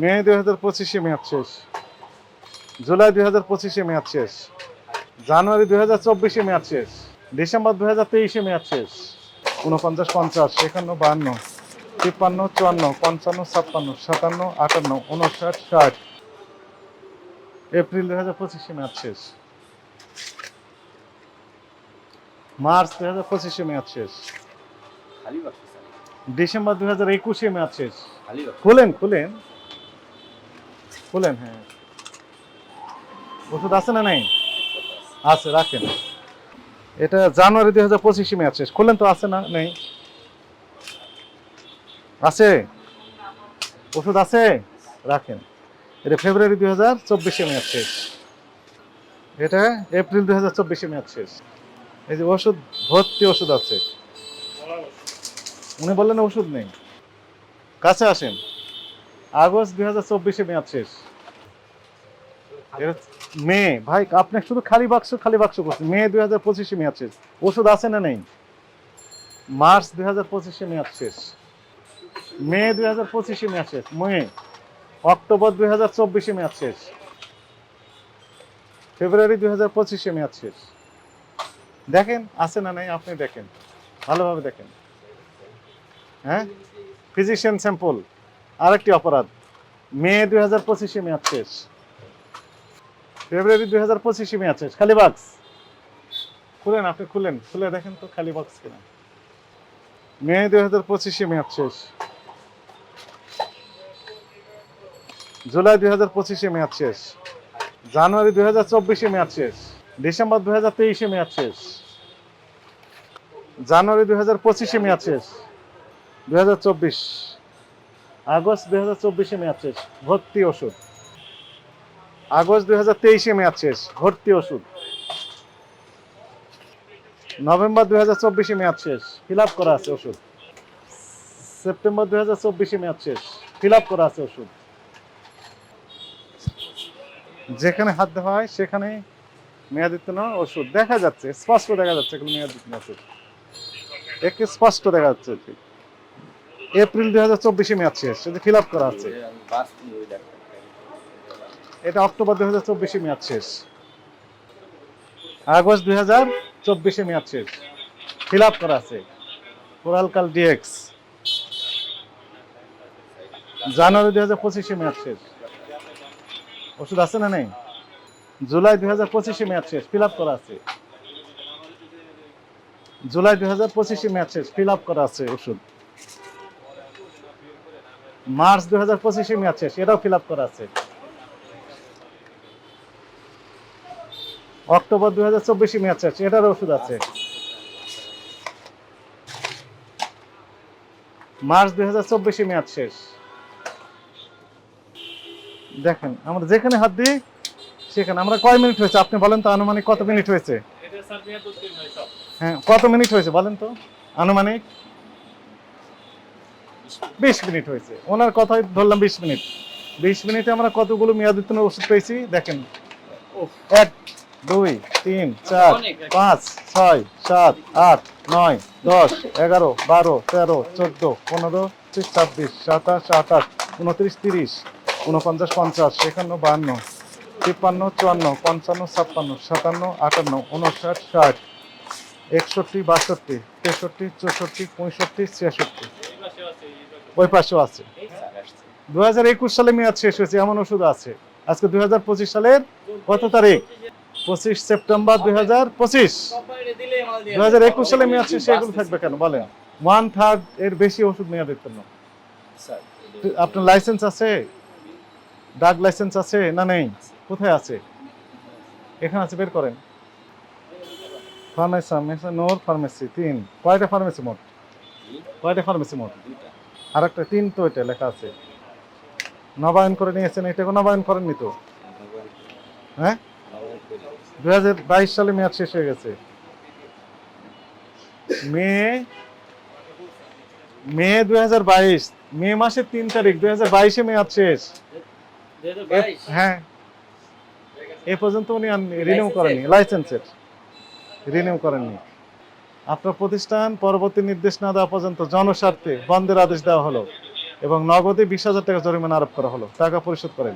মে দুই হাজার পঁচিশে মেয়াদ শেষ। জুলাই দুই হাজার পঁচিশে মেয়াদ শেষ। জানুয়ারি দুই হাজার চব্বিশে মেয়াদ শেষ। ডিসেম্বর দুই হাজার তেইশে মেয়াদ শেষ। উনপঞ্চাশ পঞ্চাশ একান্ন বাহান্ন তিপ্পান্ন চুয়ান্ন পঞ্চান্ন ছাপ্পান্ন সাতান্ন আটান্ন উনষাট ষাট। এপ্রিল দুই হাজার পঁচিশে মেয়াদ শেষ। মার্চ দুই হাজার পঁচিশে মেয়াদ শেষ। ডিসেম্বর দুই হাজার একুশে মেয়াদ শেষ। খুলেন খুলেন। খুলেন হ্যাঁ। ওষুধ আছে না নাই? আছে, রাখেন। এটা জানুয়ারি দুই হাজার পঁচিশে মেয়াদ শেষ খুলেন তো আছে না নেই? আছে? ওষুধ আছে? রাখেন। এটা ফেব্রুয়ারি দুই হাজার চব্বিশে মেয়াদ শেষ এটা এপ্রিল দুই হাজার চব্বিশে মেয়াদ শেষ এই যে ওষুধ, ভর্তি ওষুধ আছে। উনি বললেন ওষুধ নেই। কাছে আসেন। আগস্ট দুই হাজার চব্বিশে মেয়াদ শেষ। মে ভাই, আপনি শুধু খালি বাক্স খালি বাক্স করছেন। মে দুই হাজার পঁচিশে মেয়াদ শেষ। ওষুধ আছে না নেই? মার্চ দুই হাজার পঁচিশে মেয়াদ শেষ। মে দুই হাজার পঁচিশে মেয়াদ শেষ। মে, অক্টোবর দুই হাজার চব্বিশে মেয়াদ শেষ। ফেব্রুয়ারি দুই হাজার পঁচিশে মেয়াদ শেষ। দেখেন, আছে না নাই? আপনি দেখেন। ভালোভাবে দেখেন। হ্যাঁ? Physician sample. আরেকটি অপরাধ। মে দুই হাজার পঁচিশে মেয়াদ শেষ। ফেব্রুয়ারি দুই হাজার পঁচিশে মেয়াদ শেষ। খালি বাক্স খুলেন আপনি, খুলেন। খুলে দেখেন তো খালি বাক্স কিনা। মে দুই হাজার পঁচিশে মেয়াদ শেষ। জুলাই দুই হাজার পঁচিশে মেয়াদ শেষ। জানুয়ারি দুই হাজার চব্বিশে মেয়াদ শেষ। ডিসেম্বর দুই হাজার তেইশে মেয়াদ শেষ। জানুয়ারি দুই হাজার পঁচিশে মেয়াদ শেষ। দুই হাজার চব্বিশ। আগস্ট দুই হাজার চব্বিশে মেয়াদ শেষ, ভর্তি ওষুধ। আগস্ট দুই হাজার তেইশে মেয়াদ শেষ, ভর্তি ওষুধ। নভেম্বর দুই হাজার চব্বিশে মেয়াদ শেষ ফিল আপ করা আছে ওষুধ। সেপ্টেম্বর দুই হাজার চব্বিশে মেয়াদ শেষ ফিল আপ করা আছে ওষুধ। যেখানে হাত দেওয়া হয়, সেখানে মেয়াদিত্ব ওষুধ দেখা যাচ্ছে, স্পষ্ট দেখা যাচ্ছে মেয়াদিত্ব ওষুধ একে স্পষ্ট দেখা যাচ্ছে। এপ্রিল দুই হাজার চব্বিশে মেয়াদ শেষ। সেটা ফিল আপ করা আছে। এটা অক্টোবর দুই হাজার চব্বিশে মেয়াদ শেষ। আগস্ট দুই হাজার চব্বিশে মেয়াদ শেষ। ফিল আপ করা আছে। কোরালকাল ডিএক্স জানুয়ারি দুই হাজার পঁচিশে মেয়াদ শেষ। ওষুধ আছে না নেই? জুলাই দুই হাজার পঁচিশে মেয়াদ শেষ। ফিল আপ করা আছে। জুলাই দুই হাজার পঁচিশে মেয়াদ শেষ। ফিল আপ করা আছে ওষুধ। মার্চ দুই হাজার পঁচিশে মেয়াদ শেষ এটাও ফিল আপ করা আছে। অক্টোবর দুই হাজার চব্বিশে মেয়াদ শেষ এটার ওষুধ আছে। মার্চ দুই হাজার চব্বিশে মেয়াদ শেষ দেখেন আমরা যেখানে হাত দিই সেখানে। আমরা কয় মিনিট হয়েছে? আপনি বলেন তো আনুমানিক কত মিনিট হয়েছে? হ্যাঁ কত মিনিট হয়েছে বলেন তো? আনুমানিক? বিশ মিনিট হয়েছে। ওনার কথাই ধরলাম বিশ মিনিট। বিশ মিনিটে আমরা কতগুলো মেয়াদিত্বের ওষুধ পেয়েছি? দেখেন। এক দুই তিন চার পাঁচ ছয় সাত আট নয় দশ এগারো বারো তেরো চোদ্দ পনেরো ছাব্বিশ সাতাশ আঠাশ উনত্রিশ তিরিশ উনপঞ্চাশ পঞ্চাশ একান্ন বাহান্ন তিপ্পান্ন চুয়ান্ন পঞ্চান্ন ছাপ্পান্ন সাতান্ন আটান্ন উনষাট ষাট একষট্টি বাষট্টি তেষট্টি চৌষট্টি পঁয়ষট্টি ছিয়াষট্টি। ওই পাশেও আছে। দু হাজার একুশ সালে মেয়াদ শেষ হয়েছে এমন ওষুধ আছে। আজকে দুই হাজার পঁচিশ সালের কত তারিখ? পঁচিশ সেপ্টেম্বর দুই হাজার পঁচিশ। দু হাজার একুশ সালে মেয়াদ শেষ এগুলো থাকবে কেন? বলেন। ওয়ান থার্ড এর বেশি ওষুধ মেয়াদের জন্য। আপনার লাইসেন্স আছে? ডাক লাইসেন্স আছে না নেই? কোথায় আছে? এখানে আছে বের করেন। ফার্মেসি মেসা নোর ফার্মেসি তিন। কয়টা ফার্মেসি মোট? কয়টা ফার্মেসি মোট? আর একটা তিন তো এটা লেখা আছে। নবায়ন করে নিয়েছেন এটাকে নবায়ন করেননি তো? হ্যাঁ দুই হাজার বাইশ সালে মেয়াদ শেষ হয়ে গেছে। মে মে দুই হাজার বাইশ মে মাসের তিন তারিখ দুই হাজার বাইশে মেয়াদ শেষ। হ্যাঁ। এ পর্যন্ত উনি রিনিউ করেননি লাইসেন্সের রিনিউ করেননি। আপনার প্রতিষ্ঠান পরবর্তী নির্দেশ না দেওয়া পর্যন্ত জনস্বার্থে বন্ধের আদেশ দেওয়া হলো এবং নগদে বিশ হাজার টাকা জরিমানা আরোপ করা হলো। টাকা পরিশোধ করেন।